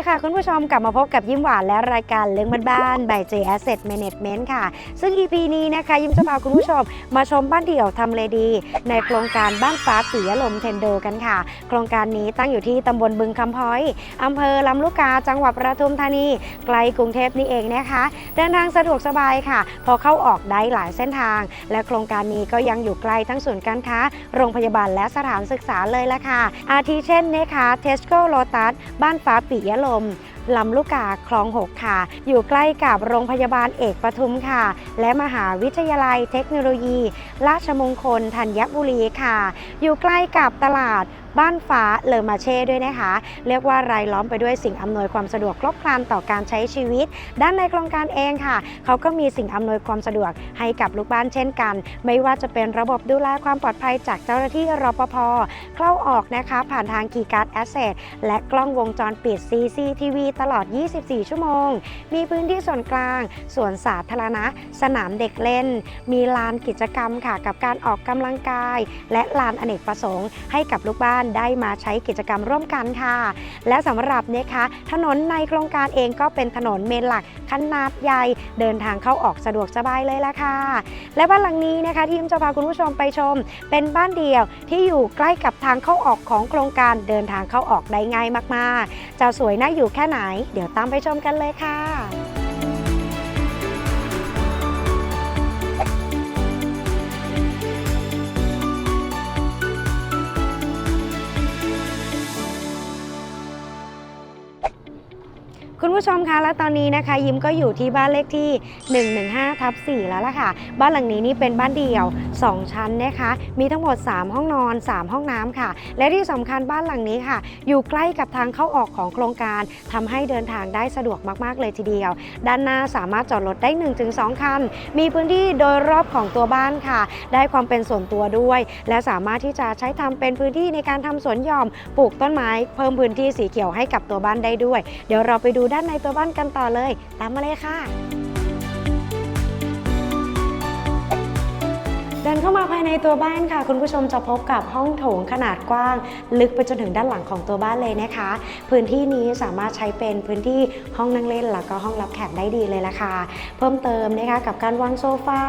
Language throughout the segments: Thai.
ดีค่ะคุณผู้ชมกลับมาพบกับยิ้มหวานและรายการเรื่องบ้านๆ by J Asset Management ค่ะ ซึ่ง EP นี้นะคะ ยิ้มจะพาคุณผู้ชมมาชมบ้านเดี่ยวทำเลดี ในโครงการบ้านฟ้าสีลมเทนโดกันค่ะ โครงการนี้ตั้งอยู่ที่ตำบลบึงคำพ้อยอำเภอลำลูกกาจังหวัดปทุมธานีไกลกรุงเทพนี่เองนะคะ เดินทางสะดวกสบายค่ะ พอเข้าออกได้หลายเส้นทาง และโครงการนี้ก็ยังอยู่ใกล้ทั้งศูนย์การค้า โรงพยาบาลและสถานศึกษาเลยละค่ะ อาทิเช่นนะคะเทสโก้โลตัสบ้านฟ้าปิยะลมลำลูกกาคลอง 6 ค่ะ อยู่ใกล้กับโรงพยาบาลเอกปทุมค่ะ และมหาวิทยาลัยเทคโนโลยี ราชมงคลธัญบุรีค่ะ อยู่ใกล้กับตลาด บ้านฟ้าเลอมาเช่ด้วยนะคะ เรียกว่ารายล้อมไปด้วยสิ่งอำนวยความสะดวกครบครันต่อการใช้ชีวิต ด้านในโครงการเองค่ะ เขาก็มีสิ่งอำนวยความสะดวกให้กับลูกบ้านเช่นกัน ไม่ว่าจะเป็นระบบดูแลความปลอดภัยจากเจ้าหน้าที่รปภเข้าออกนะคะ ผ่านทางคีการ์ดแอสเซทและกล้องวงจรปิด CCTV ตลอด 24 ชั่วโมง มีพื้นที่ส่วนกลางสวนสาธารณะ สนามเด็กเล่น มีลานกิจกรรมค่ะกับการออกกำลังกาย และลานอเนกประสงค์ให้กับลูกบ้านได้มาใช้กิจกรรมร่วมกันค่ะ และสำหรับนะคะถนนในโครงการเองก็เป็นถนนเมนหลักขนาดใหญ่เดินทางเข้าออกสะดวกสบายเลยละค่ะ และบ้านหลังนี้นะคะทีมจะพาคุณผู้ชมไปชม เป็นบ้านเดี่ยวที่อยู่ใกล้กับทางเข้าออกของโครงการเดินทางเข้าออกได้ง่ายมากๆ จะสวยน่าอยู่แค่ไหน เดี๋ยวตามไปชมกันเลยค่ะ คุณผู้ชมคะและตอนนี้นะคะ ยิ้มก็อยู่ที่บ้านเลขที่ 115ทับ4แล้วล่ะค่ะ บ้านหลังนี้นี่เป็นบ้านเดี่ยว 2 ชั้นนะคะ มีทั้งหมด 3 ห้องนอน 3 ห้องน้ำค่ะ และที่สำคัญบ้านหลังนี้ค่ะ อยู่ใกล้กับทางเข้าออกของโครงการทำให้เดินทางได้สะดวกมากๆเลยทีเดียว ด้านหน้าสามารถจอดรถได้ 1-2 คัน มีพื้นที่โดยรอบของตัวบ้านค่ะ ได้ความเป็นส่วนตัวด้วย และสามารถที่จะใช้ทำเป็นพื้นที่ในการทำสวนหย่อม ปลูกต้นไม้ เพิ่มพื้นที่สีเขียวให้กับตัวบ้านได้ด้วย เดี๋ยวเราไปดูด้านในตัวบ้านกันต่อเลย ตามมาเลยค่ะ ดินเข้ามาภายในตัวบ้านค่ะ คุณผู้ชมจะพบกับห้องโถงขนาดกว้าง ลึกไปจนถึงด้านหลังของตัวบ้านเลยนะคะ พื้นที่นี้สามารถใช้เป็นพื้นที่ห้องนั่งเล่นแล้วก็ห้องรับแขกได้ดีเลยละค่ะ เพิ่มเติมนะคะกับการวางโซฟา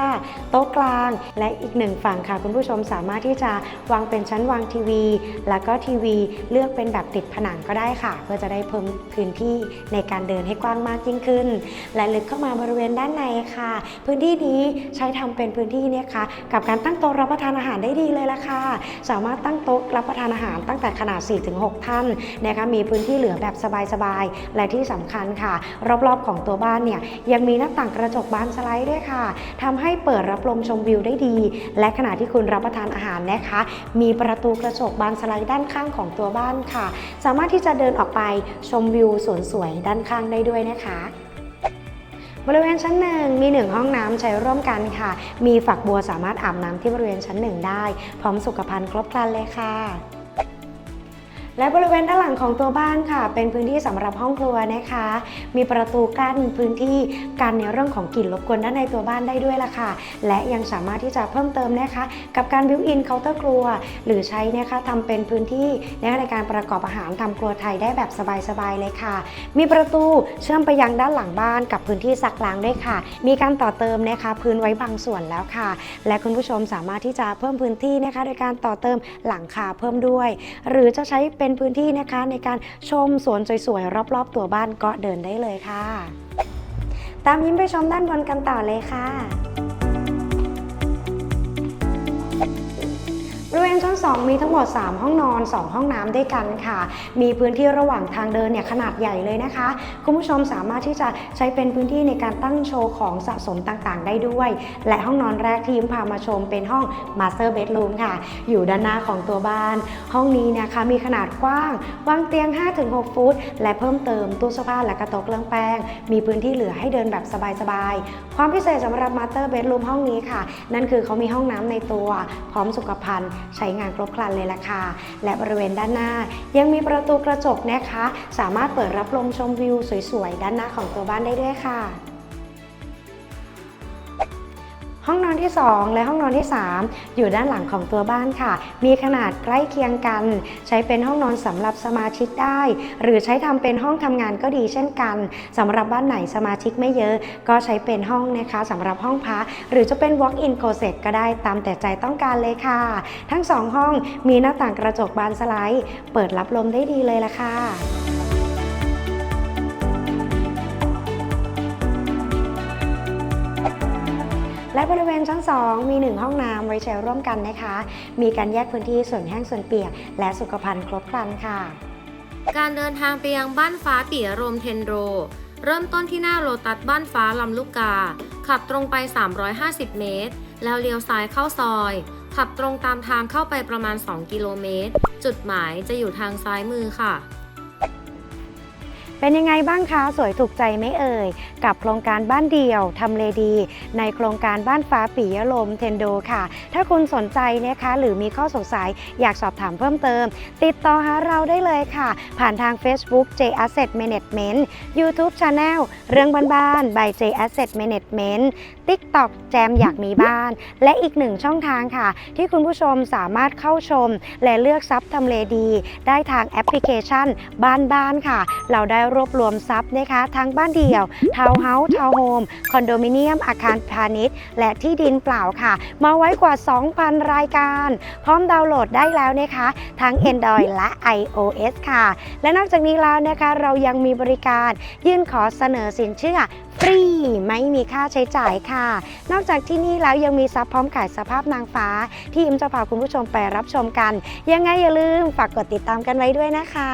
โต๊ะกลาง และอีกหนึ่งฝั่งค่ะ คุณผู้ชมสามารถที่จะวางเป็นชั้นวางทีวี แล้วก็ทีวีเลือกเป็นแบบติดผนังก็ได้ค่ะ เพื่อจะได้เพิ่มพื้นที่ในการเดินให้กว้างมากยิ่งขึ้น และลึกเข้ามาบริเวณด้านในค่ะ พื้นที่นี้ใช้ทำเป็นพื้นที่เนี่ยค่ะกับการตั้งโต๊ะรับประทานอาหารได้ดีเลยล่ะค่ะ สามารถตั้งโต๊ะรับประทานอาหารตั้งแต่ขนาด 4-6 ท่านนะคะมีพื้นที่เหลือแบบสบายๆ และที่สำคัญค่ะ รอบๆของตัวบ้านเนี่ยยังมีหน้าต่างกระจกบานสไลด์ด้วยค่ะทำให้เปิดรับลมชมวิวได้ดี และขณะที่คุณรับประทานอาหารนะคะ มีประตูกระจกบานสไลด์ด้านข้างของตัวบ้านค่ะ สามารถที่จะเดินออกไปชมวิวสวนสวยด้านข้างได้ด้วยนะคะ ริเวณชั้นหนึ่งมีหนึ่งห้องน้ำใช้ร่วมกันค่ะ มีฝักบัวสามารถอาบน้ำที่บริเวณชั้นหนึ่งได้ พร้อมสุขภัณฑ์ครบครันเลยค่ะ และบริเวณด้านหลังของตัวบ้านค่ะ เป็นพื้นที่สำหรับห้องครัวนะคะ มีประตูกั้นพื้นที่กันในเรื่องของกลิ่นรบกวนด้านในตัวบ้านได้ด้วยล่ะค่ะ และยังสามารถที่จะเพิ่มเติมนะคะ กับการบิวอินเคาน์เตอร์ครัว หรือใช้นะคะทำเป็นพื้นที่ในการประกอบอาหารทำครัวไทยได้แบบสบายๆเลยค่ะ มีประตูเชื่อมไปยังด้านหลังบ้านกับพื้นที่ซักล้างด้วยค่ะ มีการต่อเติมนะคะพื้นไว้บางส่วนแล้วค่ะ และคุณผู้ชมสามารถที่จะเพิ่มพื้นที่นะคะ โดยการต่อเติมหลังคาเพิ่มด้วย หรือจะใช้เป็นพื้นที่นะคะในการชมสวนสวยๆ รอบๆ ตัวบ้านก็เดินได้เลยค่ะ ตามยิ้มไปชมด้านบนกันต่อเลยค่ะ ชั้น 2 มีทั้งหมด 3 ห้องนอน 2 ห้องน้ำด้วยกันค่ะ มีพื้นที่ระหว่างทางเดินเนี่ยขนาดใหญ่เลยนะคะ คุณผู้ชมสามารถที่จะใช้เป็นพื้นที่ในการตั้งโชว์ของสะสมต่างๆ ได้ด้วย และห้องนอนแรกที่ยิ้มพามาชมเป็นห้อง Master Bedroom ค่ะ อยู่ด้านหน้าของตัวบ้าน ห้องนี้นะคะมีขนาดกว้างวางเตียง 5-6 ฟุต และเพิ่มเติมตู้เสื้อผ้าและกระโต๊ะเครื่องแป้ง มีพื้นที่เหลือให้เดินแบบสบายๆ ความพิเศษสำหรับ Master Bedroom ห้องนี้ค่ะ นั่นคือเขามีห้องน้ำในตัว พร้อมสุขภัณฑ์ใช้งานครบครันเลยล่ะค่ะ และบริเวณด้านหน้า ยังมีประตูกระจกนะคะ สามารถเปิดรับลมชมวิวสวยๆ ด้านหน้าของตัวบ้านได้ด้วยค่ะ ห้องนอนที่ 2 และห้องนอนที่ 3 อยู่ด้านหลังของตัวบ้านค่ะ มีขนาดใกล้เคียงกัน ใช้เป็นห้องนอนสำหรับสมาชิกได้ หรือใช้ทำเป็นห้องทำงานก็ดีเช่นกันสำหรับบ้านไหนสมาชิกไม่เยอะ ก็ใช้เป็นห้องนะคะสำหรับห้องพักหรือจะเป็น walk-in closet ก็ได้ตามแต่ใจต้องการเลยค่ะ ทั้งสองห้องมีหน้าต่างกระจกบานสไลด์ เปิดรับลมได้ดีเลยละค่ะ และบริเวณชั้น 2 มี 1 ห้องน้ำไว้ใช้ร่วมกันนะคะ มีการแยกพื้นที่ส่วนแห้งส่วนเปียก และสุขภัณฑ์ครบครันค่ะ การเดินทางไปยังบ้านฟ้าปิยรมเทนโร เริ่มต้นที่หน้าโลตัสบ้านฟ้าลำลูกกา ขับตรงไป 350 เมตร แล้วเลี้ยวซ้ายเข้าซอย ขับตรงตามทางเข้าไปประมาณ 2 กิโลเมตร จุดหมายจะอยู่ทางซ้ายมือค่ะ เป็นยังไงบ้างคะสวยถูกใจไหมเอ่ย กับโครงการบ้านเดี่ยวทำเลดี ในโครงการบ้านฟ้าปิยลมเทนโดค่ะ ถ้าคุณสนใจนะคะหรือมีข้อสงสัยอยากสอบถามเพิ่มเติม ติดต่อหาเราได้เลยค่ะ ผ่านทาง Facebook J Asset Management YouTube Channel เรื่องบ้านๆ by J Asset Management TikTok แจมอยากมีบ้าน และอีกหนึ่งช่องทางค่ะ ที่คุณผู้ชมสามารถเข้าชม และเลือกซับทำเลดี ได้ทางแอปพลิเคชันบ้านบ้านค่ะ เราได้รวบรวมซับนะคะทั้งบ้านเดี่ยวทาวน์เฮาส์ทาวน์โฮมคอนโดมิเนียม อาคารพาณิชย์ และที่ดินเปล่าค่ะ มาไว้กว่า 2,000 รายการ พร้อมดาวน์โหลดได้แล้วนะคะ ทั้ง Android และ iOS ค่ะ และนอกจากนี้แล้วนะคะ เรายังมีบริการยื่นขอเสนอสินเชื่อฟรี ไม่มีค่าใช้จ่ายค่ะ นอกจากที่นี่แล้วยังมีซับพร้อมขายสภาพนางฟ้า ที่อิมจะพาคุณผู้ชมไปรับชมกัน ยังไงอย่าลืมฝากกดติดตามกันไว้ด้วยนะคะ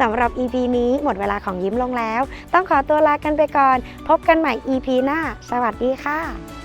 สำหรับ EP นี้หมดเวลาของยิ้มลงแล้ว ต้องขอตัวลากันไปก่อน พบกันใหม่ EP หน้า สวัสดีค่ะ